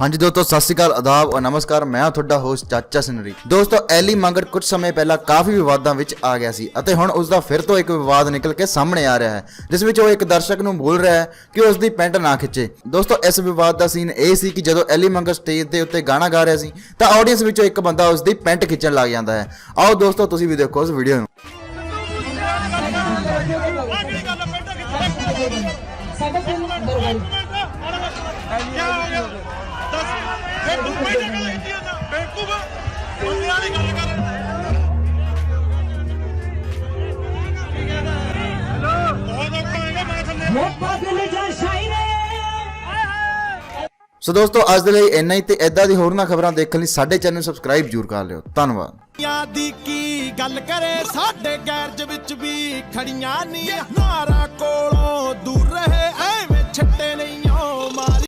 ਹਾਂਜੀ ਦੋਸਤੋ, ਸਤਿ ਸ਼੍ਰੀ ਅਕਾਲ, ਆਦਾਬ ਔਰ ਨਮਸਕਾਰ। ਮੈਂ ਤੁਹਾਡਾ ਹੋਸਟ ਚਾਚਾ ਸਿਨਰੀ। ਦੋਸਤੋ, ਐਲੀ ਮੰਗਰ ਕੁਝ ਸਮੇਂ ਪਹਿਲਾਂ ਕਾਫੀ ਵਿਵਾਦਾਂ ਵਿੱਚ ਆ ਗਿਆ ਸੀ ਅਤੇ ਹੁਣ ਉਸ ਦਾ ਫਿਰ ਤੋਂ ਇੱਕ ਵਿਵਾਦ ਨਿਕਲ ਕੇ ਸਾਹਮਣੇ ਆ ਰਿਹਾ ਹੈ, ਜਿਸ ਵਿੱਚ ਉਹ ਇੱਕ ਦਰਸ਼ਕ ਨੂੰ ਬੋਲ ਰਿਹਾ ਹੈ ਕਿ ਉਸ ਦੀ ਪੈਂਟ ਨਾ ਖਿੱਚੇ। ਦੋਸਤੋ, ਇਸ ਵਿਵਾਦ ਦਾ ਸੀਨ ਇਹ ਸੀ ਕਿ ਜਦੋਂ ਐਲੀ ਮੰਗਰ ਸਟੇਜ ਦੇ ਉੱਤੇ ਗਾਣਾ ਗਾ ਰਿਹਾ ਸੀ, ਤਾਂ ਆਡੀਅנס ਵਿੱਚੋਂ ਇੱਕ ਬੰਦਾ ਉਸ ਦੀ ਪੈਂਟ ਖਿੱਚਣ ਲੱਗ ਜਾਂਦਾ ਹੈ। ਆਓ ਦੋਸਤੋ, ਤੁਸੀਂ ਵੀ ਦੇਖੋ ਉਸ ਵੀਡੀਓ ਨੂੰ। ਸਾਡਾ ਪਿੰਡ ਦਰਬਾਰੀ ਸੋ ਦੋਸਤੋ, ਅੱਜ ਦੇ ਲਈ ਇੰਨਾ ਹੀ ਤੇ ਇਦਾਂ ਦੀ ਹੋਰਨਾਂ ਖਬਰਾਂ ਦੇਖਣ ਲਈ ਸਾਡੇ ਚੈਨਲ ਨੂੰ ਸਬਸਕ੍ਰਾਈਬ ਜ਼ਰੂਰ ਕਰ ਲਿਓ। ਧੰਨਵਾਦ। ਦੁਨੀਆ ਦੀ ਕੀ ਗੱਲ ਕਰੇ, ਸਾਡੇ ਗੈਰਜ ਵਿੱਚ ਵੀ ਖੜੀਆਂ ਨਹੀਂ ਨਾਰਾ